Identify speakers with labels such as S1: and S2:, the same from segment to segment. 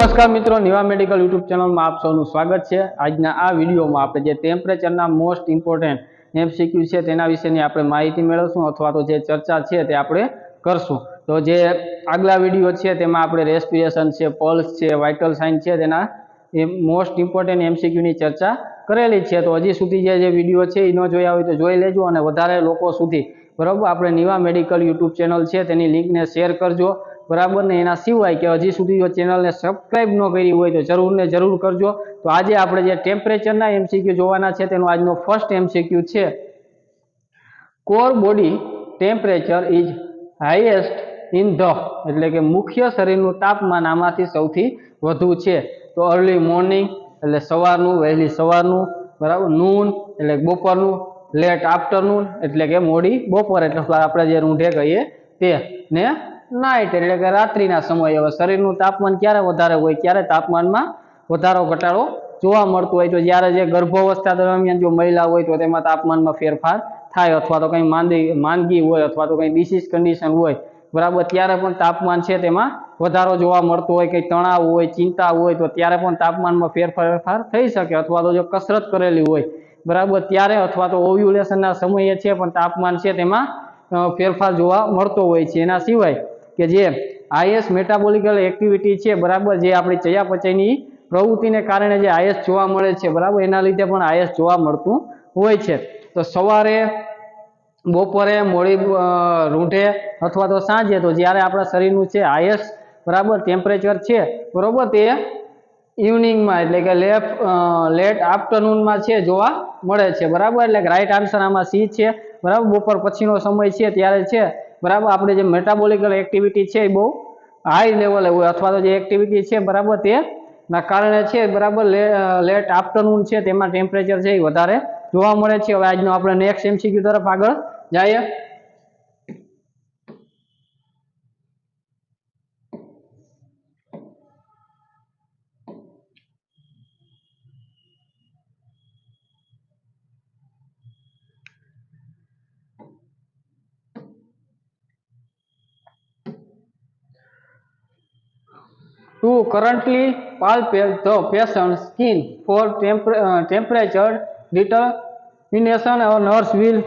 S1: નમસ્કાર મિત્રો, Niva medical YouTube ચેનલમાં આપ સૌનું સ્વાગત છે. આજના આ વિડીયોમાં આપણે જે ટેમ્પરેચરના મોસ્ટ ઇમ્પોર્ટન્ટ એમસીક્યુ છે તેના વિશેની આપણે માહિતી મેળવશું અથવા તો જે ચર્ચા છે તે આપણે કરશું. તો જે આગલા વીડિયો છે તેમાં આપણે રેસ્પિરેશન છે, પલ્સ છે, વાઇટલ સાઇન છે તેના એ મોસ્ટ ઇમ્પોર્ટન્ટ એમસીક્યુની ચર્ચા કરેલી છે. તો હજી સુધી જે જે વીડિયો છે એ ન જોયા હોય તો જોઈ લેજો અને વધારે લોકો સુધી બરાબર આપણે નિવા મેડિકલ યુટ્યુબ ચેનલ છે તેની લિંકને શેર કરજો. બરાબર ને? એના સિવાય કે હજી સુધી જો ચેનલને સબસ્ક્રાઈબ ન કરી હોય તો જરૂર ને જરૂર કરજો. તો આજે આપણે જે ટેમ્પરેચરના એમસીક્યુ જોવાના છે, તેનો આજનો ફર્સ્ટ એમસીક્યુ છે. Core body temperature is highest in the એટલે કે મુખ્ય શરીરનું તાપમાન આમાંથી સૌથી વધુ છે. તો અર્લી મોર્નિંગ એટલે સવારનું, વહેલી સવારનું, બરાબર? નૂન એટલે બપોરનું લેટ આફ્ટરનૂન એટલે કે મોડી બપોર. એટલે આપણે જે રૂંઢે કહીએ તે ને નાઇટ એટલે કે રાત્રિના સમયે. હવે શરીરનું તાપમાન ક્યારે વધારે હોય, ક્યારે તાપમાનમાં વધારો, ઘટાડો જોવા મળતું હોય. તો જ્યારે જે ગર્ભાવસ્થા દરમિયાન જો મહિલા હોય, તો તેમાં તાપમાનમાં ફેરફાર થાય અથવા તો કંઈ માંદી, માંદગી હોય અથવા તો કંઈ ડિસીઝ કન્ડિશન હોય, બરાબર, ત્યારે પણ તાપમાન છે તેમાં વધારો જોવા મળતો હોય. કંઈ તણાવ હોય, ચિંતા હોય, તો ત્યારે પણ તાપમાનમાં ફેરફાર થઈ શકે અથવા તો જો કસરત કરેલી હોય, બરાબર, ત્યારે અથવા તો ઓવ્યુલેશનના સમયે છે, પણ તાપમાન છે તેમાં ફેરફાર જોવા મળતો હોય છે. એના સિવાય કે જે આઈએસ મેટાબોલિકલ એક્ટિવિટી છે, બરાબર, જે આપણી ચયાપચયની પ્રવૃત્તિને કારણે જે આઈએસ જોવા મળે છે, બરાબર, એના લીધે પણ આઈએસ જોવા મળતું હોય છે. તો સવારે, બપોરે, મોડી રૂંઢે અથવા તો સાંજે, તો જ્યારે આપણા શરીરનું છે આઈએસ બરાબર ટેમ્પરેચર છે, બરાબર, તે ઇવનિંગમાં એટલે કે લેફ લેટ આફ્ટરનૂનમાં છે, જોવા મળે છે, બરાબર, એટલે રાઈટ આન્સર આમાં સી છે, બરાબર, બપોર પછીનો સમય છે, ત્યારે છે બરાબર? આપણે જે મેટાબોલિકલ એક્ટિવિટી છે એ બહુ હાઈ લેવલે હોય અથવા તો જે એક્ટિવિટી છે, બરાબર, તે ના કારણે છે, બરાબર લેટ આફ્ટરનૂન છે, તેમાં ટેમ્પરેચર છે એ વધારે જોવા મળે છે. હવે આજનો આપણે નેક્સ્ટ એમસીક્યુ તરફ આગળ જઈએ. To currently palpate the patient's skin for temper, uh, temperature determination or nurse will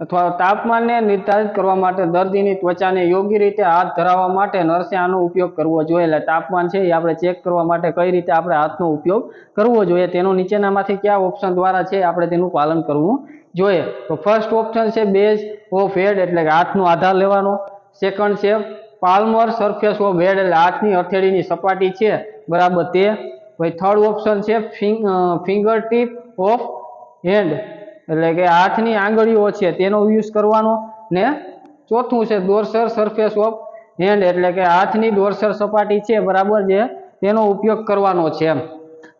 S1: અથવા તાપમાનને નિર્ધારિત કરવા માટે દર્દીની ત્વચાને યોગ્ય રીતે હાથ ધરાવવા માટે નર્સે આનો ઉપયોગ કરવો જોઈએ. એટલે તાપમાન છે એ આપણે ચેક કરવા માટે કઈ રીતે આપણે હાથનો ઉપયોગ કરવો જોઈએ. તેનો નીચેનામાંથી કયા ઓપ્શન દ્વારા છે આપણે તેનું પાલન કરવું જોઈએ. તો ફર્સ્ટ ઓપ્શન છે બેઝ ઓફ હેડ એટલે કે હાથનો આધાર લેવાનો. સેકન્ડ છે પાલ્મર સરફેસ ઓફ હેડ એટલે હાથની હથેળીની સપાટી છે. બરાબર તે. પછી થર્ડ ઓપ્શન છે ફિંગર ટીપ ઓફ હેન્ડ એટલે કે હાથની આંગળીઓ છે તેનો યુઝ કરવાનો. ને ચોથું છે દોરસર સરફેસ ઓફ હેન્ડ એટલે કે હાથની દોરસર સપાટી છે, બરાબર જે તેનો ઉપયોગ કરવાનો છે એમ.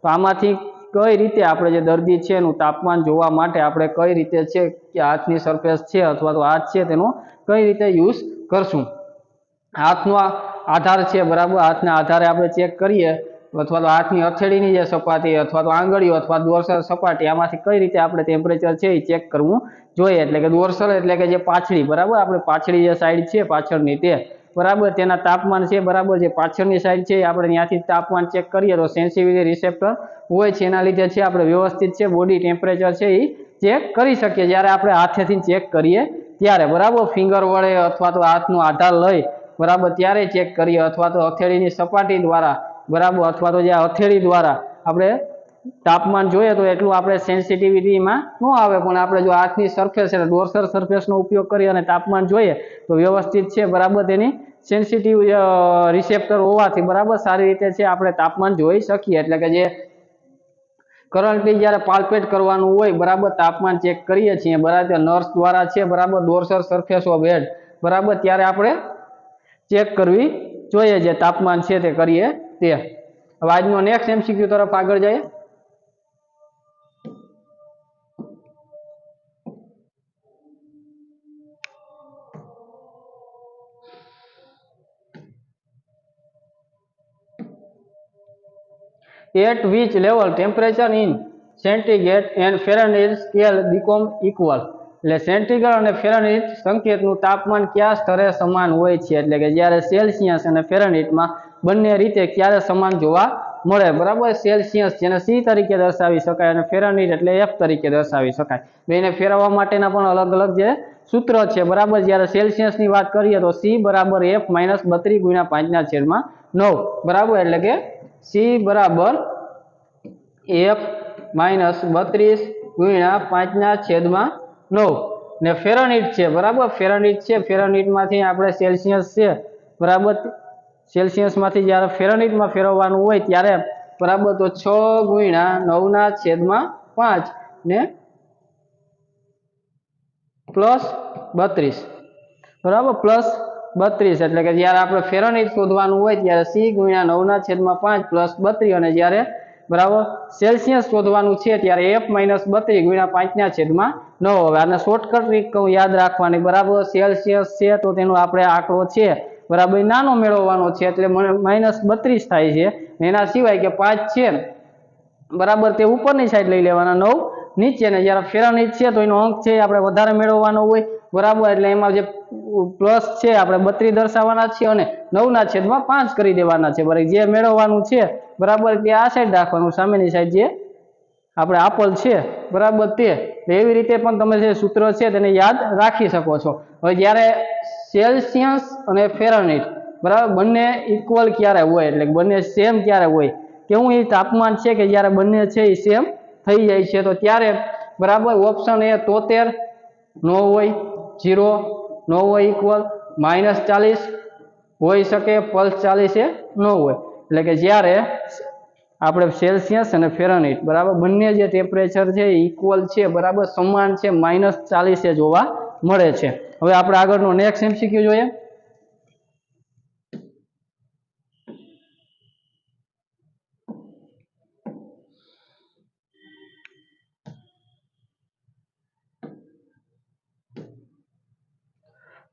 S1: તો આમાંથી કઈ રીતે આપણે જે દર્દી છે એનું તાપમાન જોવા માટે આપણે કઈ રીતે છે કે હાથની સરફેસ છે અથવા તો હાથ છે તેનો કઈ રીતે યુઝ કરશું? હાથનો આધાર છે, બરાબર? હાથના આધારે આપણે ચેક કરીએ. અથવા તો હાથની હથેળીની જે સપાટી, અથવા તો આંગળીઓ, અથવા દોરસર સપાટી, આમાંથી કઈ રીતે આપણે ટેમ્પરેચર છે એ ચેક કરવું જોઈએ. એટલે કે દોરસર એટલે કે જે પાછળી, બરાબર? આપણે પાછળી જે સાઈડ છે, પાછળની તે. બરાબર? તેના તાપમાન છે, બરાબર? જે પાછળની સાઈડ છે આપણે ત્યાંથી તાપમાન ચેક કરીએ તો સેન્સિટિવિટી રિસેપ્ટર હોય છે. એના લીધે છે, આપણે વ્યવસ્થિત છે બોડી ટેમ્પરેચર છે એ ચેક કરી શકીએ. જ્યારે આપણે હાથેથી ચેક કરીએ ત્યારે, બરાબર? ફિંગર વડે અથવા તો હાથનો આધાર લઈ બરાબર, ત્યારે ચેક કરીએ અથવા તો હથેળીની સપાટી દ્વારા, બરાબર, અથવા તો જે હથેળી દ્વારા આપણે તાપમાન જોઈએ તો એટલું આપણે સેન્સિટિવિટીમાં ન આવે. પણ આપણે જો હાથની સરફેસ એટલે ડોર્સર સરફેસનો ઉપયોગ કરી અને તાપમાન જોઈએ તો વ્યવસ્થિત છે, બરાબર, તેની સેન્સિટિવ રિસેપ્ટર હોવાથી, બરાબર, સારી રીતે છે આપણે તાપમાન જોઈ શકીએ. એટલે કે જે કરંટલી જ્યારે પાલ્પેટ કરવાનું હોય, બરાબર, તાપમાન ચેક કરીએ છીએ. બરાબર નર્સ દ્વારા છે, બરાબર ડોર્સર સરફેસ ઓફ હેડ બરાબર, ત્યારે આપણે ચેક કરવી જોઈએ જે તાપમાન છે તે કરીએ તે હવે આજનો નેક્સ્ટ એમસીક્યુ તરફ આગળ જઈએ at which level temperature in centigrade and Fahrenheit scale become equal એટલે સેન્ટીગ્રેડ અને ફેરનહીટ સંકેતનું તાપમાન કયા સ્તરે સમાન હોય છે? એટલે કે જ્યારે સેલ્સિયસ અને ફેરનહીટમાં બંને રીતે ક્યારે સમાન જોવા મળે? બરાબર? સેલ્સિયસ જેને સી તરીકે દર્શાવી શકાય અને ફેરનહીટ એટલે એફ તરીકે દર્શાવી શકાય. બેને ફેરવવા માટેના પણ અલગ અલગ જે સૂત્ર છે. બરાબર? જ્યારે સેલ્સિયસની વાત કરીએ તો સી બરાબર એફ માઇનસ બત્રીસ ગુણ્યા પાંચના છેદમાં નવ. બરાબર? એટલે કે સી બરાબર એફ માઇનસ બત્રીસ ગુણ્યા પાંચના છેદમાં નવ ને ફેરનહીટ છે, બરાબર? ફેરનહીટ છે ફેરનહીટમાંથી આપણે સેલ્સિયસ છે, બરાબર? સેલ્સિયસમાંથી જ્યારે ફેરનહીટમાં ફેરવવાનું હોય ત્યારે, બરાબર? તો છ ગુણ્યા નવના છેદમાં પાંચ ને પ્લસ બત્રીસ, બરાબર? પ્લસ બત્રીસ, એટલે કે જ્યારે આપણે ફેરનહીટ શોધવાનું હોય ત્યારે સી ગુણ્યા નવના છેદમાં પાંચ પ્લસ બત્રીસ, અને જ્યારે બરાબર? સેલ્સિયસ શોધવાનું છે ત્યારે એફ માઇનસ બત્રીસ ગુણ્યા પાંચના છેદમાં નવ. હવે આને શોર્ટકટ રીત કહું, યાદ રાખવાની, બરાબર? સેલ્સિયસ છે તો તેનો આપણે આંકડો છે. બરાબર નાનો મેળવવાનો છે એટલે માઇનસ બત્રીસ થાય છે. એના સિવાય કે પાંચ છે, બરાબર, તે ઉપરની સાઈડ લઈ લેવાના નવ. નીચે ને જ્યારે ફેરાની છે તો એનો અંક છે આપણે વધારે મેળવવાનો હોય. બરાબર, એટલે એમાં જે પ્લસ છે, આપણે બત્રીસ દર્શાવવાના છે અને નવના છેદમાં પાંચ કરી દેવાના છે. બરાબર, જે મેળવવાનું છે, બરાબર, તે આ સાઈડ રાખવાનું, સામેની સાઈડ જે આપણે આપલ છે, બરાબર તે. એવી રીતે પણ તમે જે સૂત્ર છે, તેને યાદ રાખી શકો છો. હવે જ્યારે સેલ્સિયસ અને ફેરનહીટ બરાબર, બંને ઇક્વલ ક્યારે હોય? એટલે બંને સેમ ક્યારે હોય? કેવું એ તાપમાન છે કે જ્યારે બંને છે એ સેમ થઈ જાય છે, તો ત્યારે, બરાબર ઓપ્શન એ તોતેર, નો હોય જીરો નો હોય ઇક્વલ માઇનસ ચાલીસ હોઈ શકે પલ્સ ચાલીસ એ ન હોય. એટલે કે જ્યારે આપણે સેલ્સિયસ અને ફેરનહીટ બરાબર? બંને જે ટેમ્પરેચર છે ઇક્વલ છે, બરાબર? સમાન છે માઇનસ ચાલીસે જોવા મળે છે. હવે આપણે આગળનો નેક્સ્ટ એમસીક્યુ જોઈએ.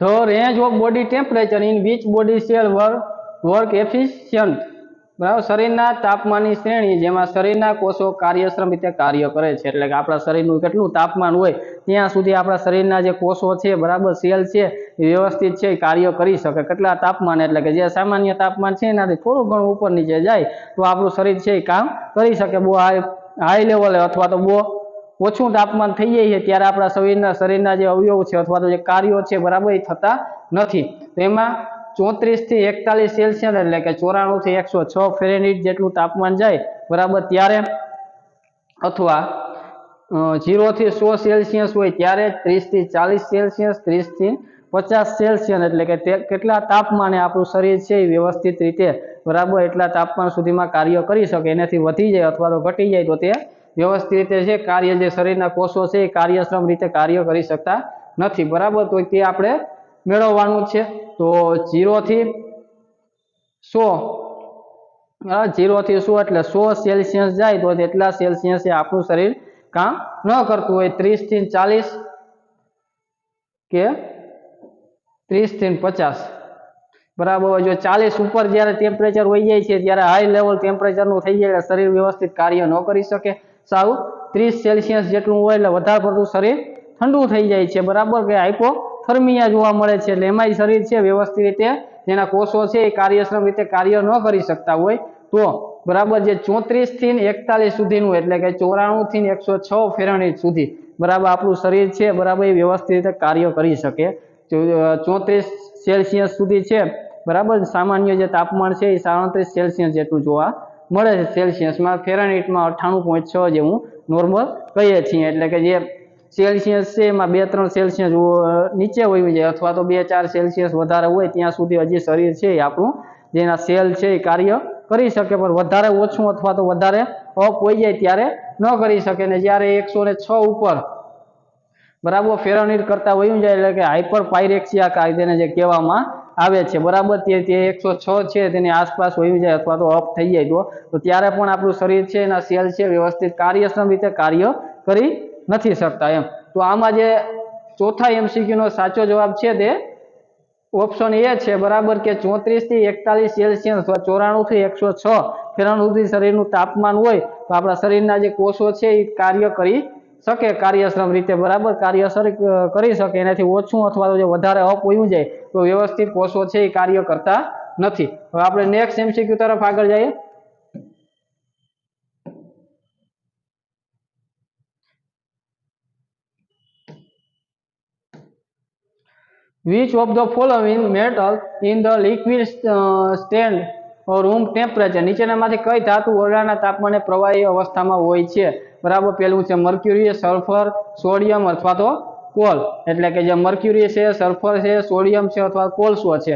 S1: The range of body temperature in which body cell work, work efficient. બરાબર? શરીરના તાપમાનની શ્રેણી જેમાં શરીરના કોષો કાર્યશ્રમ રીતે કાર્ય કરે છે. એટલે કે આપણા શરીરનું કેટલું તાપમાન હોય ત્યાં સુધી આપણા શરીરના જે કોષો છે બરાબર સેલ છે એ વ્યવસ્થિત છે કાર્ય કરી શકે. કેટલા તાપમાન? એટલે કે જે સામાન્ય તાપમાન છે એનાથી થોડું ઘણું ઉપર નીચે જાય તો આપણું શરીર છે એ કામ કરી શકે. બહુ હાઈ હાઈ લેવલે અથવા તો બહુ ઓછું તાપમાન થઈ જાય છે ત્યારે આપણા શરીરના શરીરના જે અવયવ છે અથવા તો જે કાર્યો છે બરાબર એ થતા નથી. તો એમાં ચોત્રીસ એકતાલીસ સેલ્સિયસ એટલે કે ચોરાણુંથી એકસો છ ફેરેનિટ જેટલું તાપમાન જાય બરાબર ત્યારે અથવા જીરોથી સો સેલ્સિયસ હોય ત્યારે ત્રીસથી ચાલીસ સેલ્સિયસ ત્રીસથી પચાસ સેલ્સિયસ એટલે કે કેટલા તાપમાને આપણું શરીર છે એ વ્યવસ્થિત રીતે બરાબર એટલા તાપમાન સુધીમાં કાર્ય કરી શકે, એનાથી વધી જાય અથવા તો ઘટી જાય તો તે વ્યવસ્થિત રીતે છે, કાર્ય જે શરીરના કોષો છે, એ કાર્યક્ષમ રીતે કાર્ય કરી શકતા નથી. બરાબર? તો તે આપણે મેળવવાનું છે. તો જીરોથી સો જીરોથી સો એટલે સો સેલ્સિયસ જાય તો તેટલા સેલ્સિયસ એ આપણું શરીર કામ ન કરતું હોય. ત્રીસથી ચાલીસ કે ત્રીસથી પચાસ. બરાબર? જો ચાલીસ ઉપર જ્યારે ટેમ્પરેચર હોઈ જાય છે, ત્યારે હાઈ લેવલ ટેમ્પરેચરનું થઈ જાય એટલે શરીર વ્યવસ્થિત કાર્ય ન કરી શકે. સાવ ત્રીસ સેલ્સિયસ જેટલું હોય એટલે વધારે પડતું શરીર ઠંડુ થઈ જાય છે. બરાબર કે હાઇપો થર્મિયા જોવા મળે છે એટલે એમાંય શરીર છે વ્યવસ્થિત રીતે જેના કોષો છે એ કાર્યક્ષમ રીતે કાર્ય ન કરી શકતા હોય તો બરાબર જે ચોત્રીસથી એકતાલીસ સુધીનું એટલે કે ચોરાણું થી એકસો છ ફેરણી સુધી બરાબર આપણું શરીર છે બરાબર એ વ્યવસ્થિત રીતે કાર્ય કરી શકે. ચોત્રીસ સેલ્સિયસ સુધી છે. બરાબર સામાન્ય જે તાપમાન છે એ સાડત્રીસ સેલ્સિયસ જેટલું જોવા મળે છે સેલ્સિયસમાં. ફેરનહીટમાં અઠ્ઠાણું પોઈન્ટ છ જેવું નોર્મલ કહીએ છીએ. એટલે કે જે સેલ્સિયસ છે એમાં બે ત્રણ સેલ્સિયસ નીચે હોવી જાય અથવા તો બે ચાર સેલ્સિયસ વધારે હોય ત્યાં સુધી હજી શરીર છે એ આપણું જેના સેલ છે એ કાર્ય કરી શકે. પણ વધારે ઓછું અથવા તો વધારે અપ હોઈ જાય ત્યારે ન કરી શકે. ને જ્યારે એકસો ને છ ઉપર બરાબર ફેરનહીટ કરતા વયું જાય એટલે કે હાઇપર પાયરેક્સિયા કાયદેને જે કહેવામાં આવે છે. બરાબર તે તે એકસો છ છે, તેની આસપાસ હોઈ જાય અથવા તો અપ થઈ જાય તો. ત્યારે પણ આપણું શરીર છે એના સેલ છે વ્યવસ્થિત કાર્યક્ષમ રીતે કાર્ય કરી નથી શકતા એમ. તો આમાં જે ચોથા એમસીક્યુનો સાચો જવાબ છે તે ઓપ્શન એ છે. બરાબર કે ચોત્રીસથી એકતાલીસ સેલ્સિયસ અથવા ચોરાણું થી એકસો છ ફેરન સુધી શરીરનું તાપમાન હોય તો આપણા શરીરના જે કોષો છે એ કાર્ય કરી શકે કાર્યશ્રમ રીતે બરાબર કાર્ય કરી શકે એનાથી ઓછું અથવા તો જે વધારે અપ હોયું જાય તો વ્યવસ્થિત કોષો છે એ કાર્ય કરતા નથી. હવે આપણે નેક્સ્ટ એમસીક્યુ તરફ આગળ જઈએ. Which of the following metal in the liquid uh, stand or temperature નીચેનામાંથી કઈ ધાતુ ઓરડાના તાપમાને પ્રવાહી અવસ્થામાં હોય છે? બરાબર પેલું છે મર્ક્યુરી, સલ્ફર, સોડિયમ અથવા તો કોલ. એટલે કે જે મર્ક્યુરી છે, સલ્ફર છે, સોડિયમ છે અથવા કોલસો છે.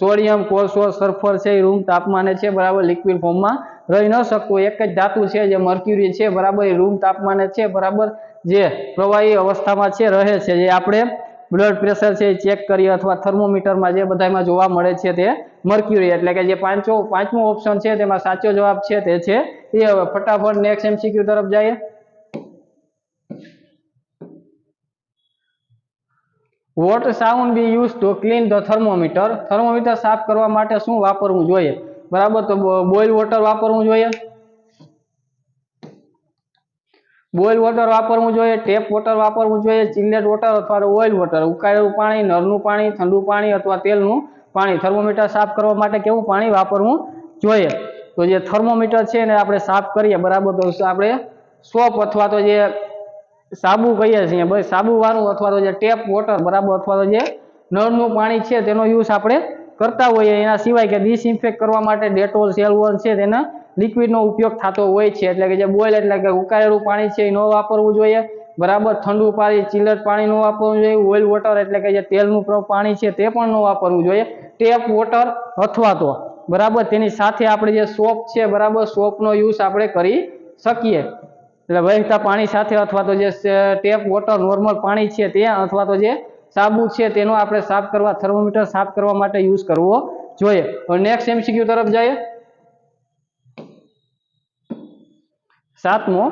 S1: સોડિયમ, કોલસો, સલ્ફર છે, એ રૂમ તાપમાને છે. બરાબર, લિક્વિડ ફોર્મમાં રહી ન શકતું. એક જ ધાતુ છે જે મર્ક્યુરી છે. બરાબર, એ રૂમ તાપમાને છે. બરાબર, જે પ્રવાહી અવસ્થામાં છે, રહે છે. જે આપણે બ્લડ પ્રેશર છે, એ ચેક કરીએ અથવા થર્મોમીટરમાં જે બધામાં જોવા મળે છે તે મર્ક્યુરી એટલે કે જે પાંચમો પાંચમો ઓપ્શન છે તેમાં સાચો જવાબ છે તે છે. એ હવે ફટાફટ નેક્સ્ટ એમસીક્યુ તરફ જઈએ. What sound be use to clean the thermometer thermometer સાફ કરવા માટે શું વાપરવું જોઈએ? બરાબર, તો બોઇલ વોટર વાપરવું જોઈએ? બોઇલ વોટર વાપરવું જોઈએ, ટેપ વોટર વાપરવું જોઈએ ચિલ્લેટ વોટર અથવા ઓઇલ વોટર. ઉકાળેલું પાણી, નળનું પાણી, ઠંડુ પાણી અથવા તેલનું પાણી. થર્મોમીટર સાફ કરવા માટે કેવું પાણી વાપરવું જોઈએ? તો જે થર્મોમીટર છે એને આપણે સાફ કરીએ, બરાબર? તો આપણે સોપ અથવા તો જે સાબુ કહીએ છીએ ભાઈ સાબુવાળું અથવા તો જે ટેપ વોટર, બરાબર? અથવા તો જે નળનું પાણી છે, તેનો યુઝ આપણે કરતા હોઈએ. એના સિવાય કે ડિસઇન્ફેક્ટ કરવા માટે ડેટોલ, સેલવોલ છે તેના લિક્વિડનો ઉપયોગ થતો હોય છે, એટલે કે જે બોઇલ એટલે કે ઉકાળેલું પાણી છે એ ન વાપરવું જોઈએ. બરાબર, ઠંડુ પાણી ચિલ્લર પાણી ન વાપરવું જોઈએ. ઓઇલ વોટર એટલે કે જે તેલનું પાણી છે તે પણ ન વાપરવું જોઈએ. ટેપ વોટર અથવા તો. બરાબર, તેની સાથે આપણે જે સોપ છે, બરાબર સોપનો યુઝ આપણે કરી શકીએ. એટલે વહેતા પાણી સાથે અથવા તો જે ટેપ વોટર નોર્મલ પાણી છે તે અથવા તો જે સાબુ છે તેનો આપણે સાફ કરવા થર્મોમીટર સાફ કરવા માટે યુઝ કરવો જોઈએ. નેક્સ્ટ એમસીક્યુ તરફ જઈએ. સાતમો.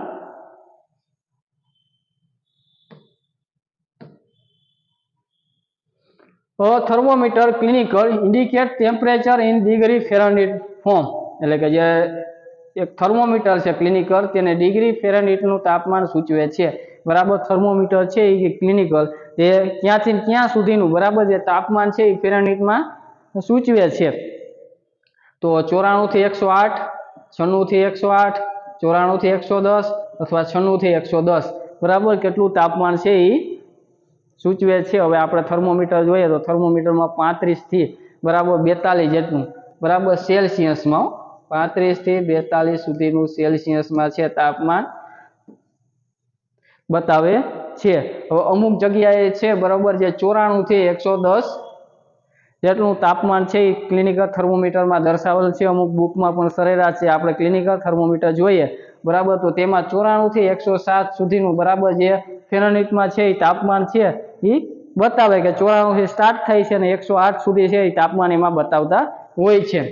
S1: Thermometer clinical indicate temperature in degree degree form. એટલે કે જે એક થર્મોમીટર છે ક્લિનિકલ, તેને ડિગ્રી ફેરનહીટનું તાપમાન સૂચવે છે. બરાબર થર્મોમીટર છે એ ક્લિનિકલ. તે ક્યાંથી ક્યાં સુધીનું બરાબર જે તાપમાન છે એ ફેરનહીટમાં સૂચવે છે. તો ચોરાણું થી એકસો આઠ છન્નું થી એકસો આઠ ચોરાણું થી એકસો દસ અથવા છન્નુંથી એકસો દસ. બરાબર? કેટલું તાપમાન છે એ સૂચવે છે. હવે આપણે થર્મોમીટર જોઈએ તો થર્મોમીટરમાં પાંત્રીસથી બરાબર બેતાલીસ જેટલું. બરાબર? સેલ્સિયસમાં પાંત્રીસથી બેતાલીસ સુધીનું સેલ્સિયસમાં છે તાપમાન બતાવે છે. હવે અમુક જગ્યાએ છે બરાબર? જે ચોરાણુંથી એકસો દસ જેટલું તાપમાન છે એ ક્લિનિકલ થર્મોમીટરમાં દર્શાવેલ છે. અમુક બુકમાં પણ સરેરાશ છે. આપણે ક્લિનિકલ થર્મોમીટર જોઈએ. બરાબર? તો તેમાં ચોરાણુંથી એકસો સાત સુધીનું બરાબર જે ફેરનહીટમાં છે એ તાપમાન છે એ બતાવે કે ચોરાણું થી સ્ટાર્ટ થાય છે અને એકસો આઠ સુધી છે એ તાપમાન એમાં બતાવતા હોય છે.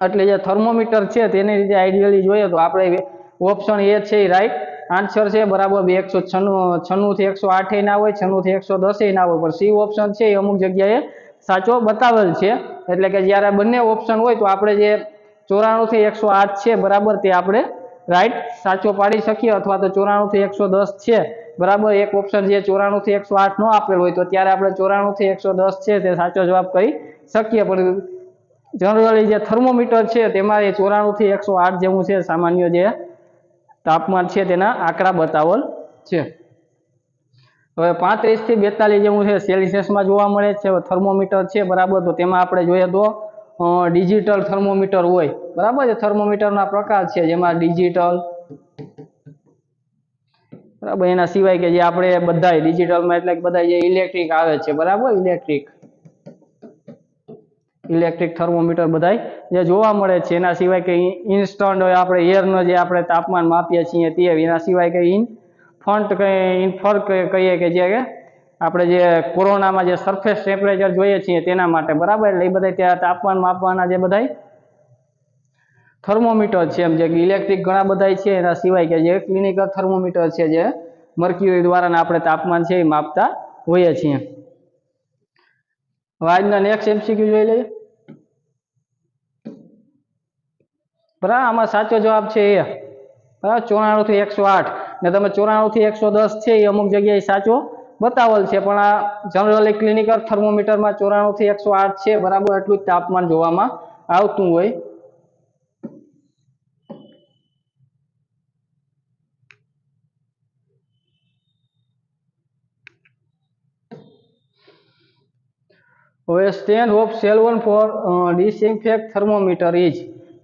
S1: એટલે જે થર્મોમીટર છે તેની રીતે આઈડિયલી જોઈએ તો આપણે ઓપ્શન એ છે એ રાઈટ આન્સર છે. બરાબર? બે એકસો છન્નું છન્નુંથી એકસો આઠે ના હોય છન્નુંથી એકસો દસે ના હોય. પણ સી ઓપ્શન છે એ અમુક જગ્યાએ સાચો બતાવેલ છે. એટલે કે જ્યારે બંને ઓપ્શન હોય તો આપણે જે ચોરાણું થી એકસો આઠ છે બરાબર તે આપણે રાઈટ સાચો પાડી શકીએ અથવા તો ચોરાણું થી એકસો દસ છે. બરાબર એક ઓપ્શન જે ચોરાણું થી એકસો આઠ નો આપેલ હોય તો ત્યારે આપણે ચોરાણું થી એકસો દસ છે તે સાચો જવાબ કહી શકીએ. પણ જનરલી જે થર્મોમીટર છે તેમાં એ ચોરાણું થી એકસો આઠ જેવું છે સામાન્ય જે તાપમાન છે તેના આંકડા બતાવેલ છે. હવે પાંત્રીસથી બેતાલીસ જેવું છે સેલ્સિયસમાં જોવા મળે છે થર્મોમીટર છે બરાબર, તો તેમાં આપણે જોઈએ તો ડિજિટલ થર્મોમીટર હોય. બરાબર છે થર્મોમીટરના પ્રકાર છે, જેમાં ડિજિટલ બરાબર, એના સિવાય કે જે આપણે બધા ડિજિટલમાં એટલે બધા જે ઇલેક્ટ્રિક આવે છે, બરાબર ઇલેક્ટ્રિક ઇલેક્ટ્રિક થર્મોમીટર બધાય જે જોવા મળે છે, એના સિવાય કે ઇન્સ્ટન્ટ આપણે એરનો જે આપણે તાપમાન માપીએ છીએ તે, એના સિવાય કે ઇન ફન્ટ ઇન્ફર કહીએ કે જે આપણે જે કોરોનામાં જે સરફેસ ટેમ્પરેચર જોઈએ છીએ તેના માટે, બરાબર? એટલે એ બધા ત્યાં તાપમાન માપવાના જે બધાય થર્મોમીટર છે એમ જે ઇલેક્ટ્રિક ઘણા બધા છે, એના સિવાય કે જે ક્લિનિકલ થર્મોમીટર છે જે મર્ક્યુરી દ્વારા આપણે તાપમાન છે એ માપતા હોઈએ છીએ. હવે આજના નેક્સ્ટ એમસીક્યુ જોઈ લઈએ. બરાબર? આમાં સાચો જવાબ છે એ. બરાબર? ચોરાણું થી એકસો આઠ. ને તમે ચોરાણુંથી એકસો દસ છે એ અમુક જગ્યાએ સાચો બતાવેલ છે, પણ આ જનરલી ક્લિનિકલ થર્મોમીટરમાં ચોરાણુંથી એકસો આઠ છે, બરાબર એટલું જ તાપમાન જોવામાં આવતું હોય. હવે stand of Savlon for disinfect thermometer is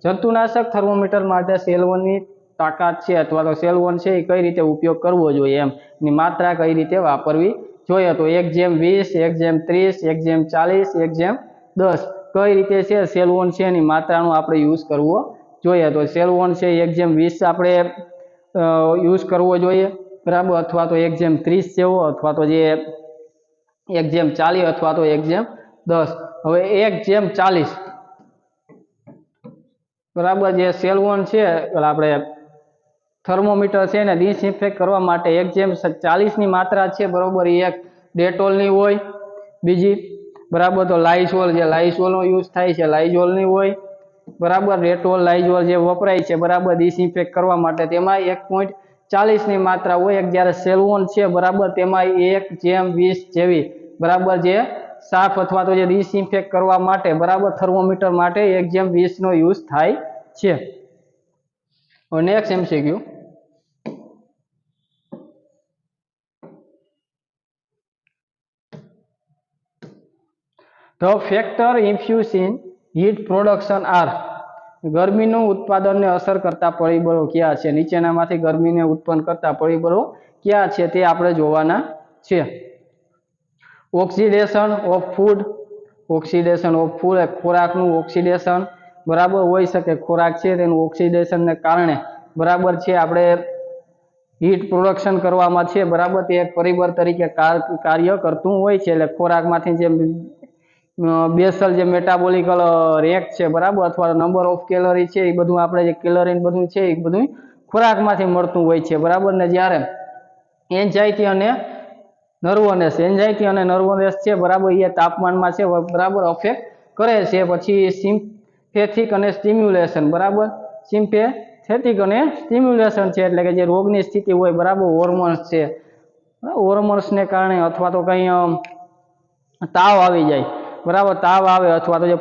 S1: જંતુનાશક થર્મોમીટર માટે સેલવનની તાકાત છે અથવા તો સેલવન છે, એ કઈ રીતે ઉપયોગ કરવો જોઈએ એમ. ની માત્રા કઈ રીતે વાપરવી જોઈએ તો એક જેમ વીસ, એક જેમ ત્રીસ, એક જેમ ચાલીસ, એક જેમ દસ. કઈ રીતે છે સેલવોન છે એની માત્રાનો આપણે યુઝ કરવો જોઈએ તો સેલવોન છે, એક જેમ વીસ આપણે યુઝ કરવો જોઈએ. બરાબર? અથવા તો એક જેમ ત્રીસ જેવો, અથવા તો જે એક જેમ ચાલીસ, અથવા તો એક જેમ દસ. હવે એક જેમ ચાલીસ. બરાબર? જે સેલવોન છે આપણે થર્મોમીટર છે ને ડિસઇન્ફેક્ટ કરવા માટે એક જેમ ચાલીસની માત્રા છે, બરાબર એક ડેટોલની હોય. બીજી, બરાબર, તો લાઇઝોલ જે લાઇઝોલનો યુઝ થાય છે, લાઇઝોલની હોય. બરાબર, ડેટોલ, લાઇઝોલ જે વપરાય છે, બરાબર, ડિસઇન્ફેક્ટ કરવા માટે. તેમાં એક પોઈન્ટ ચાલીસની માત્રા હોય, એક જ્યારે સેલવોન છે, બરાબર, તેમાં એક જેમ વીસ જેવી, બરાબર, જે સાફ અથવા તો જે ડિસઇન્ફેક્ટ કરવા માટે, બરાબર, થર્મોમીટર માટે એક જેમ વીસનો યુઝ થાય છે. હવે next MCQ the factor infuse in heat production are ગરમીનું ઉત્પાદનને અસર કરતા પરિબળો કયા છે? નીચેનામાંથી ગરમીને ઉત્પન્ન કરતા પરિબળો કયા છે તે આપણે જોવાના છે. Oxidation of food oxidation of food ખોરાકનું oxidation બરાબર હોઈ શકે, ખોરાક છે તેનું ઓક્સિડેશનને કારણે. બરાબર છે, આપણે હીટ પ્રોડક્શન કરવામાં છે, બરાબર, તે એક પરિબળ તરીકે કાર્ય કરતું હોય છે, એટલે ખોરાકમાંથી જે બેસલ જે મેટાબોલિકલ રેક છે, બરાબર, અથવા નંબર ઓફ કેલરી છે, એ બધું આપણે જે કેલરીન બધું છે, એ બધું ખોરાકમાંથી મળતું હોય છે, બરાબર, ને જ્યારે એન્ઝાયટી અને નર્વનેસ, એન્ઝાયટી અને નર્વનેસ છે, બરાબર, એ તાપમાનમાં છે, બરાબર અફેક્ટ કરે છે, પછી સિમ્પેથિક અને સ્ટિમ્યુલેશન, બરાબર? સિમ્પેથેટિક અને સ્ટિમ્યુલેશન છે, એટલે કે જે રોગની સ્થિતિ હોય, બરાબર હોર્મોન્સ છે. હોર્મોન્સને કારણે અથવા તો કંઈ તાવ આવી જાય, બરાબર? તાવ આવે અથવા તો જે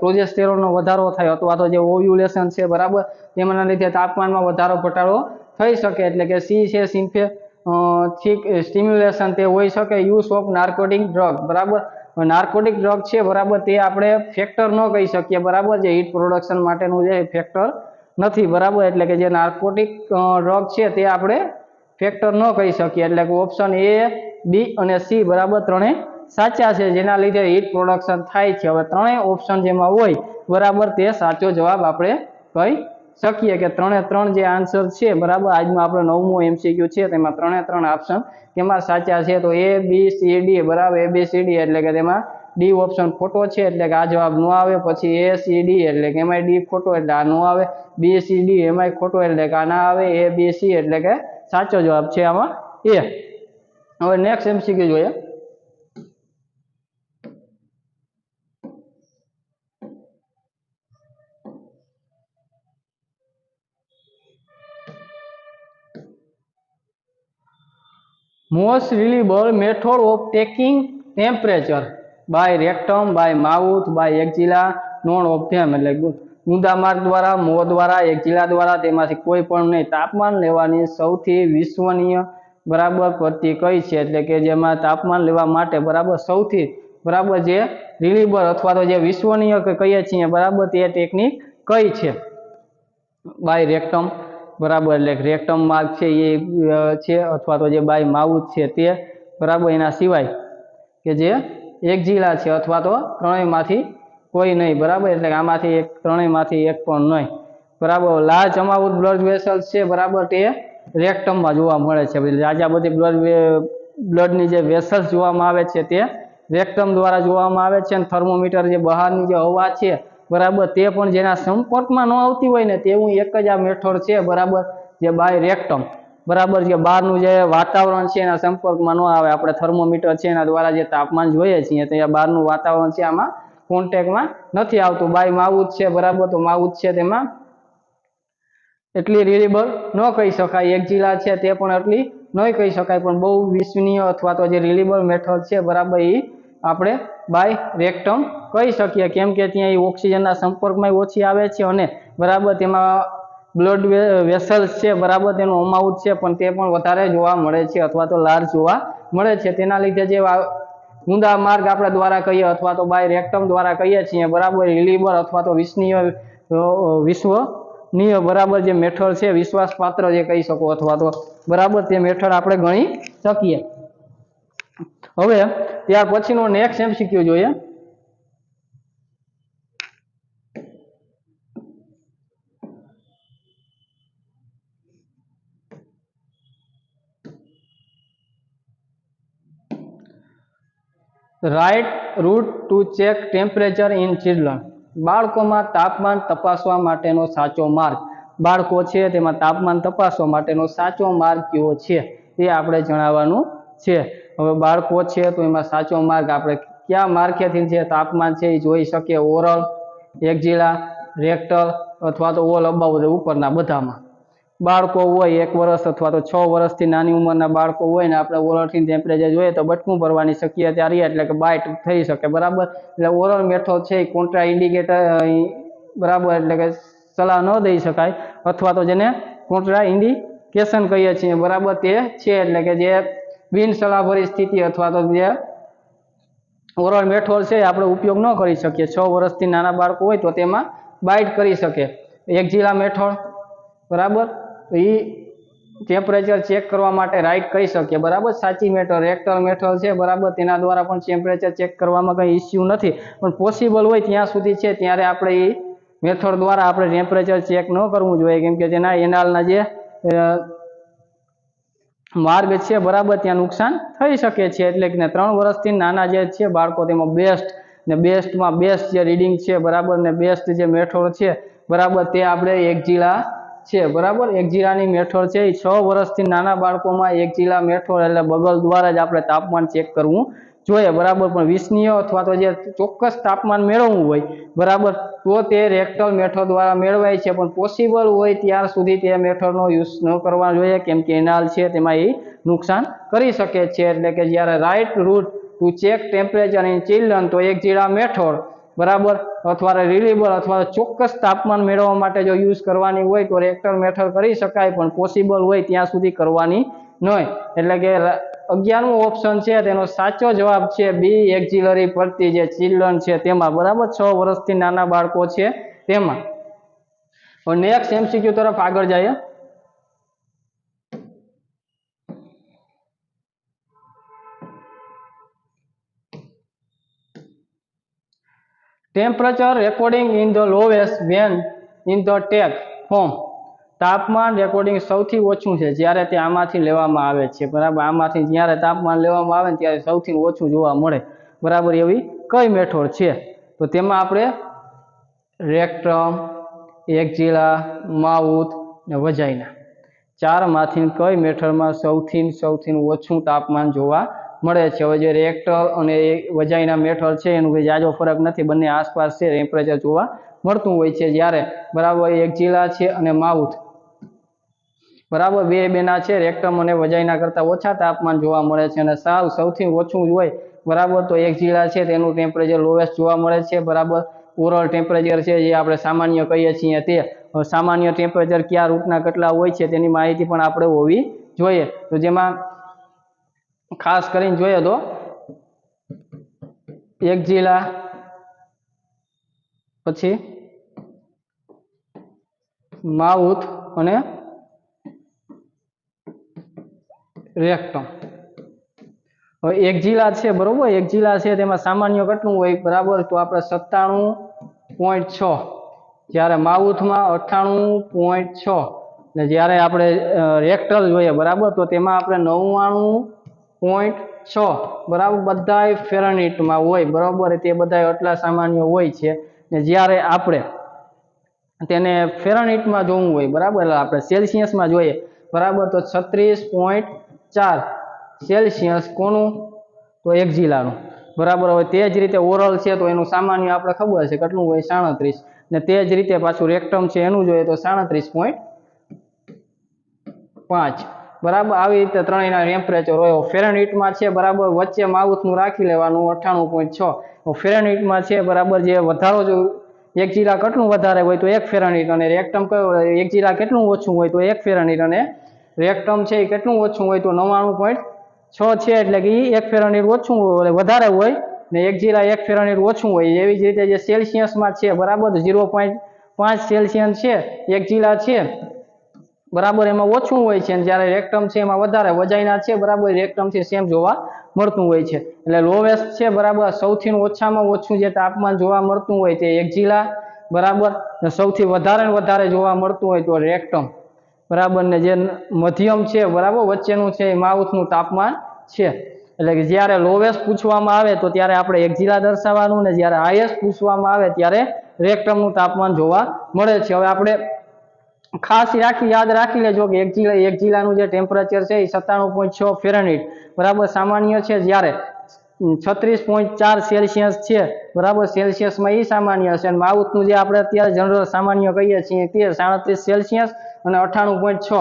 S1: પ્રોજેસ્ટેરોનનો વધારો થાય, અથવા તો જે ઓવ્યુલેશન છે, બરાબર? તેમાંના લીધે તાપમાનમાં વધારો, ઘટાડો થઈ શકે, એટલે કે સી છે સિમ્ફે સ્ટિમ્યુલેશન તે હોઈ શકે, યુઝ ઓફ નાર્કોટિક ડ્રગ, બરાબર? નાર્કોટિક ડ્રગ છે બરાબર, તે આપણે ફેક્ટર ન કહી શકીએ. બરાબર જે હીટ પ્રોડક્શન માટેનું જે ફેક્ટર નથી. બરાબર, એટલે કે જે નાર્કોટિક ડ્રગ છે તે આપણે ફેક્ટર ન કહી શકીએ. એટલે કે ઓપ્શન એ બી અને સી બરાબર ત્રણેય સાચા છે, જેના લીધે હીટ પ્રોડક્શન થાય છે. હવે ત્રણેય ઓપ્શન જેમાં હોય, બરાબર તે સાચો જવાબ આપણે કહી શકીએ કે ત્રણે ત્રણ જે આન્સર છે, બરાબર? આજમાં આપણો નવમો એમસીક્યુ છે તેમાં ત્રણે ત્રણ ઓપ્શન તેમાં સાચા છે, તો એ બી સી ડી બરાબર? એ બી સી ડી એટલે કે તેમાં ડી ઓપ્શન ખોટો છે, એટલે કે આ જવાબ ન આવે. પછી એ સી ડી એટલે કે એમાંય ડી ખોટો, એટલે આ ન આવે. બી સી ડી એમાંય ખોટો, એટલે કે આ ના આવે. એ બી સી એટલે કે સાચો જવાબ છે આમાં એ હવે નેક્સ્ટ એમસીક્યુ જોઈએ. Most reliable method of taking temperature by rectum by mouth by axilla none them એટલે ગુંદા માર્ગ દ્વારા, મોં દ્વારા, એક્ઝિલા દ્વારા તેમાંથી કોઈ પણ નહીં તાપમાન લેવાની સૌથી વિશ્વનીય બરાબર પદ્ધતિ કઈ છે? એટલે કે જેમાં તાપમાન લેવા માટે બરાબર સૌથી બરાબર જે રિલીબર અથવા તો જે વિશ્વનીય કહીએ છીએ, બરાબર તે ટેકનિક કઈ છે? By rectum. બરાબર, એટલે રેક્ટમ માર્ગ છે એ છે અથવા તો જે બાય માઉથ છે તે, બરાબર, એના સિવાય કે જે એક જિલ્લા છે અથવા તો ત્રણેયમાંથી કોઈ નહીં, બરાબર, એટલે આમાંથી એક, ત્રણેયમાંથી એક પણ નહીં. બરાબર લાર્જ અમાઉન્ટ બ્લડ વેસલ્સ છે, બરાબર, તે રેક્ટમમાં જોવા મળે છે. રાજા બધી બ્લડ બ્લડની જે વેસલ્સ જોવામાં આવે છે તે રેક્ટમ દ્વારા જોવામાં આવે છે અને થર્મોમીટર જે બહારની જે હવા છે બરાબર? તે પણ જેના સંપર્કમાં ન આવતી હોય ને તેવું એક જ આ મેથડ છે, બરાબર? જે બાય રેક્ટમ બરાબર જે બહારનું જે વાતાવરણ છે એના સંપર્કમાં ન આવે. આપણે થર્મોમીટર છે એના દ્વારા જે તાપમાન જોઈએ છીએ તો એ બહારનું વાતાવરણ છે, આમાં કોન્ટેક્ટમાં નથી આવતું. બાય માઉથ છે, બરાબર? તો માઉથ છે તેમાં એટલી રિલેબલ ન કહી શકાય. એક જિલ્લા છે તે પણ એટલી નહીં કહી શકાય. પણ બહુ વિશ્વનીય અથવા તો જે રિલેબલ મેથડ છે, બરાબર? એ આપણે બાય રેક્ટમ કહી શકીએ. કેમ કે ત્યાં એ ઓક્સિજનના સંપર્કમાં ઓછી આવે છે અને બરાબર તેમાં બ્લડ વેસલ્સ છે, બરાબર તેનું અમાઉન્ટ છે, પણ તે પણ વધારે જોવા મળે છે અથવા તો લાર્જ જોવા મળે છે. તેના લીધે જે ઊંડા માર્ગ આપણે દ્વારા કહીએ અથવા તો બાય રેક્ટમ દ્વારા કહીએ છીએ, બરાબર રિલીબર અથવા તો વિશ્વનીય વિશ્વનીય બરાબર જે મેઠળ છે, વિશ્વાસપાત્ર જે કહી શકો અથવા તો બરાબર તે મેઠળ આપણે ગણી શકીએ. હવે ત્યાર પછીનો નેક્સ્ટ એમસીક્યુ જોઈએ. Right route to check temperature in children બાળકોમાં તાપમાન તપાસવા માટેનો સાચો માર્ગ. બાળકો છે, તેમાં તાપમાન તપાસવા માટેનો સાચો માર્ગ કયો છે, તે આપણે જણાવવાનું છે. હવે બાળકો છે તો એમાં સાચો માર્ગ આપણે કયા માર્કેથી જે તાપમાન છે, એ જોઈ શકીએ ઓરલ એક્ઝિલા રેક્ટલ અથવા તો ઓલ અબાઉ ઉપરના બધામાં. બાળકો હોય એક વર્ષ અથવા તો છ વર્ષથી નાની ઉંમરના બાળકો હોય ને આપણે ઓરલથી ટેમ્પરેચર જોઈએ તો બટકું ભરવાની શક્યતા રહી એટલે કે બાઇટ થઈ શકે, બરાબર? એટલે ઓરલ મેથડ છે એ કોન્ટ્રા ઇન્ડિકેટર બરાબર એટલે કે સલાહ ન દઈ શકાય અથવા તો જેને કોન્ટ્રા ઇન્ડિકેશન કહીએ છીએ, બરાબર? તે છે એટલે કે જે બિન સલાહભરી સ્થિતિ અથવા તો જે ઓરલ મેઠોલ છે આપણે ઉપયોગ ન કરી શકીએ. છ વર્ષથી નાના બાળકો હોય તો તેમાં બાઇટ કરી શકે. એક્ઝિલા મેઠોળ બરાબર? તો એ ટેમ્પરેચર ચેક કરવા માટે રાઈટ કરી શકીએ. બરાબર? સાચી મેઠોળ રેક્ટલ મેઠોળ છે, બરાબર? તેના દ્વારા પણ ટેમ્પરેચર ચેક કરવામાં કંઈ ઇસ્યુ નથી. પણ પોસિબલ હોય ત્યાં સુધી છે, ત્યારે આપણે એ મેથડ દ્વારા આપણે ટેમ્પરેચર ચેક ન કરવું જોઈએ. કેમ કે જેના એનાલના જે માર્ગ છે બરાબર, ત્યાં નુકસાન થઈ શકે છે. એટલે કે ત્રણ વર્ષથી નાના જે છે બાળકો તેમાં બેસ્ટ ને બેસ્ટમાં બેસ્ટ જે રીડિંગ છે બરાબર ને બેસ્ટ જે મેથડ છે બરાબર તે આપણે એક જીલા છે બરાબર, એક જીરાની મેથડ છે. એ છ વર્ષથી નાના બાળકોમાં એક જીલા મેથડ એટલે બગલ દ્વારા જ આપણે તાપમાન ચેક કરવું જોઈએ, બરાબર, પણ વિશ્વનીય અથવા તો જે ચોક્કસ તાપમાન મેળવવું હોય, બરાબર, તો તે રેક્ટલ મેથડ દ્વારા મેળવાય છે, પણ પોસિબલ હોય ત્યાર સુધી તે મેથડનો યુઝ ન કરવા જોઈએ, કેમ કે એનાલ છે, તેમાં એ નુકસાન કરી શકે છે, એટલે કે જ્યારે right route to check temperature in children તો એક જીરા મેથડ બરાબર, અથવા રિલીબલ અથવા ચોક્કસ તાપમાન મેળવવા માટે જો યુઝ કરવાની હોય, તો રેક્ટર મેથડ કરી શકાય, પણ પોસિબલ હોય ત્યાં સુધી કરવાની નહીં. એટલે કે અગિયારમો ઓપ્શન છે, તેનો સાચો જવાબ છે બી એક્ઝિલરી પડતી જે ચિલ્ડ્રન છે તેમાં. બરાબર? છ વર્ષથી નાના બાળકો છે તેમાં. નેક્સ્ટ એમસીક્યુ તરફ આગળ જઈએ. Temperature recording in the lowest when in the take form તાપમાન રેકોર્ડિંગ સૌથી ઓછું છે, જ્યારે તે આમાંથી લેવામાં આવે છે. બરાબર, આમાંથી જ્યારે તાપમાન લેવામાં આવે ત્યારે સૌથી ઓછું જોવા મળે. બરાબર, એવી કઈ મેથોડ છે? તો તેમાં આપણે રેક્ટમ એકજીલા માઉથ ને વજાઈના ચારમાંથી કઈ મેથડમાં સૌથી સૌથી ઓછું તાપમાન જોવા મળે છે? હવે જે રેક્ટર અને વજાઈના મેથડ છે, એનું કોઈ જાજો ફરક નથી, બંને આસપાસ છે ટેમ્પરેચર જોવા મળતું હોય છે. જ્યારે બરાબર એક એક્ઝિલા છે અને માઉથ બરાબર, બે બેના છે, રેક્ટમ અને વજાઈના કરતાં ઓછા તાપમાન જોવા મળે છે અને સાવ સૌથી ઓછું હોય, બરાબર, તો એક એક્ઝિલા છે, તેનું ટેમ્પરેચર લોએસ્ટ જોવા મળે છે, બરાબર. ઓરલ ટેમ્પરેચર છે, જે આપણે સામાન્ય કહીએ છીએ તે સામાન્ય ટેમ્પરેચર કયા રૂટના કેટલા હોય છે, તેની માહિતી પણ આપણે હોવી જોઈએ. તો જેમાં ખાસ કરીને જોઈએ તો, એક જીલા પછી માઉથ અને રેક્ટમ એક જિલ્લા છે, બરોબર? એક જિલ્લા છે, તેમાં સામાન્ય કેટલું હોય, બરાબર? તો આપણે સત્તાણું પોઈન્ટ છ. જ્યારે માઉથમાં અઠ્ઠાણું પોઈન્ટ છ. ને જ્યારે આપણે રેક્ટલ જોઈએ, બરાબર? તો તેમાં આપણે નવ્વાણું પોઈન્ટ છ. બરાબર? બધાય ફેરનિટમાં હોય, બરાબર? તે બધાય આટલા સામાન્ય હોય છે. ને જ્યારે આપણે તેને ફેરનિટમાં જોવું હોય, બરાબર? એટલે આપણે સેલ્સિયસમાં જોઈએ, બરાબર? તો છત્રીસ પોઈન્ટ ચાર સેલ્સિયસ કોનું તો એક જિલ્લાનું બરાબર, હવે તે જ રીતે ઓરલ છે, તો એનું સામાન્ય આપણે ખબર છે કેટલું હોય, સાડત્રીસ. ને તે જ રીતે પાછું રેક્ટમ છે, એનું જોઈએ તો સાડત્રીસ પોઈન્ટ પાંચ. બરાબર, આવી રીતે ત્રણેયના ટેમ્પરેચર હોય. ફેરનહીટમાં છે, બરાબર, વચ્ચે માઉથનું રાખી લેવાનું, અઠ્ઠાણું પોઈન્ટ છ. ફેરનહીટમાં છે, બરાબર, જે વધારો જો, એક જીરા કેટલું વધારે હોય, તો એક ફેરનહીટ. અને રેક્ટમ કયો, એક જીરા કેટલું ઓછું હોય, તો એક ફેરનહીટ અને રેક્ટમ છે એ કેટલું ઓછું હોય તો નવ્વાણું પોઈન્ટ છ છે એટલે કે એ એક ફેરનહીટ ઓછું હોય વધારે હોય ને એક જીરા એક ફેરનહીટ ઓછું હોય. એવી જ રીતે જે સેલ્સિયસમાં છે, બરાબર ઝીરો પોઈન્ટ પાંચ સેલ્સિયસ છે, એક જીરા છે, બરાબર એમાં ઓછું હોય છે જ્યારે રેક્ટમ છે એમાં વધારે વજાઈના છે, બરાબર રેક્ટમથી સેમ જોવા મળતું હોય છે. એટલે લોવેસ્ટ છે, બરાબર સૌથી ઓછામાં ઓછું જે તાપમાન જોવા મળતું હોય તે એક જીલા બરાબર સૌથી વધારે વધારે જોવા મળતું હોય તો રેક્ટમ બરાબર ને જે મધ્યમ છે, બરાબર, વચ્ચેનું છે એ માઉથનું તાપમાન છે. એટલે કે જ્યારે લોવેસ્ટ પૂછવામાં આવે તો ત્યારે આપણે એક જિલ્લા દર્શાવવાનું ને જ્યારે હાઈએસ્ટ પૂછવામાં આવે ત્યારે રેક્ટમનું તાપમાન જોવા મળે છે. હવે આપણે ખાસ રાખી, યાદ રાખી લેજો કે એક જિલ્લા એક જિલ્લાનું જે ટેમ્પરેચર છે એ સત્તાણું પોઈન્ટ છ ફેરનહીટ બરાબર, સામાન્ય છે જ્યારે છત્રીસ પોઈન્ટ ચાર સેલ્સિયસ છે. બરાબર? સેલ્સિયસમાં એ સામાન્ય હશે. અને માઉથનું જે આપણે અત્યારે જનરલ સામાન્ય કહીએ છીએ તે સાડત્રીસ સેલ્સિયસ અને અઠ્ઠાણું પોઈન્ટ છ.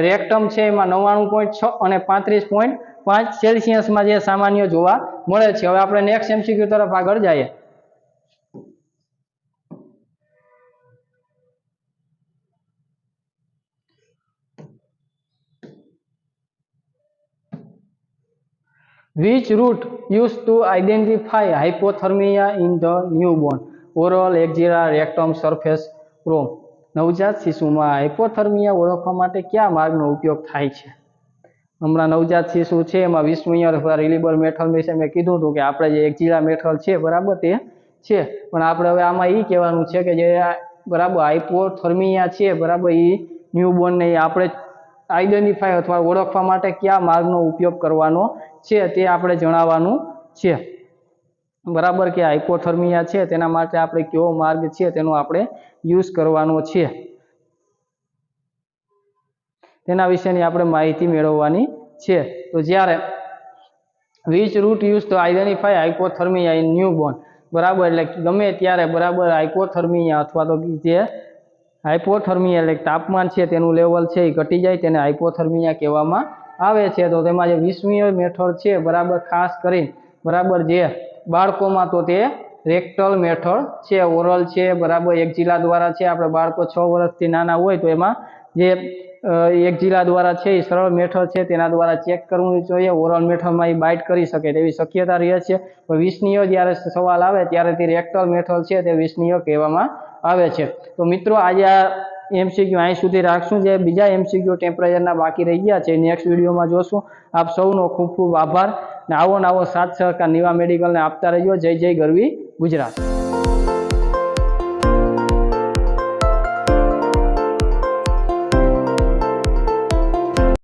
S1: રેક્ટમ છે એમાં નવ્વાણું પોઈન્ટ છ અને પાંત્રીસ પોઈન્ટ પાંચ સેલ્સિયસમાં જે સામાન્ય જોવા મળે છે. હવે આપણે નેક્સ્ટ એમસીક્યુ તરફ આગળ જઈએ. Which route used to identify hypothermia in the newborn? Oral, axilla, rectum, surface, chrome. નવજાત શિશુમાં હાઇપોથર્મિયા ઓળખવા માટે કયા માર્ગનો ઉપયોગ થાય છે હમણાં નવજાત શિશુ છે એમાં વિસ્મય રિલીબર મેઠલ વિશે મેં કીધું હતું કે આપણે જે એક્ઝિલા મેઠલ છે બરાબર તે છે પણ આપણે હવે આમાં એ કહેવાનું છે કે જે બરાબર હાઇપોથર્મિયા છે બરાબર એ ન્યૂબોર્નને આપણે આઈડેન્ટિફાય અથવા ઓળખવા માટે કયા માર્ગનો ઉપયોગ કરવાનો છે તે આપણે જણાવવાનું છે. બરાબર કે હાઇપોથર્મિયા છે, તેના માટે આપણે કયો માર્ગ છે તેનો આપણે યુઝ કરવાનો છે. તેના વિશેની આપણે માહિતી મેળવવાની છે. તો જ્યારે which route use to identify hypothermia in newborn બરાબર, એટલે ગમે ત્યારે બરાબર હાઇપોથર્મિયા અથવા તો જે હાઇપોથર્મિયા એટલે તાપમાન છે તેનું લેવલ છે એ ઘટી જાય તેને હાઇપોથર્મિયા કહેવામાં આવે છે. તો તેમાં જે વિસ્મીય મેથડ છે બરાબર ખાસ કરીને, બરાબર જે બાળકોમાં તો તે રેક્ટલ મેથડ છે, ઓરલ છે, બરાબર એક જિલ્લા દ્વારા છે. આપણે બાળકો છ વર્ષથી નાના હોય તો એમાં જે એક જિલ્લા દ્વારા છે એ સરળ મેથડ છે તેના દ્વારા ચેક કરવું જોઈએ. ઓરલ મેથડમાં એ બાઇટ કરી શકે તેવી શક્યતા રહે છે. પણ વિસનીય જ્યારે સવાલ આવે ત્યારે તે રેક્ટલ મેથડ છે તે વિસ્નીય કહેવામાં આવે છે. તો મિત્રો, આજે આ એમસીક્યુ અહીં સુધી રાખશું જે બીજા એમસીક્યુ ટેમ્પરેચરના બાકી રહી ગયા છે. નેક્સ્ટ વિડીયોમાં જોશું. આપ સૌનો ખૂબ ખૂબ આભાર. ને આવો નવો સાથ સહકાર. નિવા મેડિકલને આપતા રહેજો જય જય ગરવી ગુજરાત.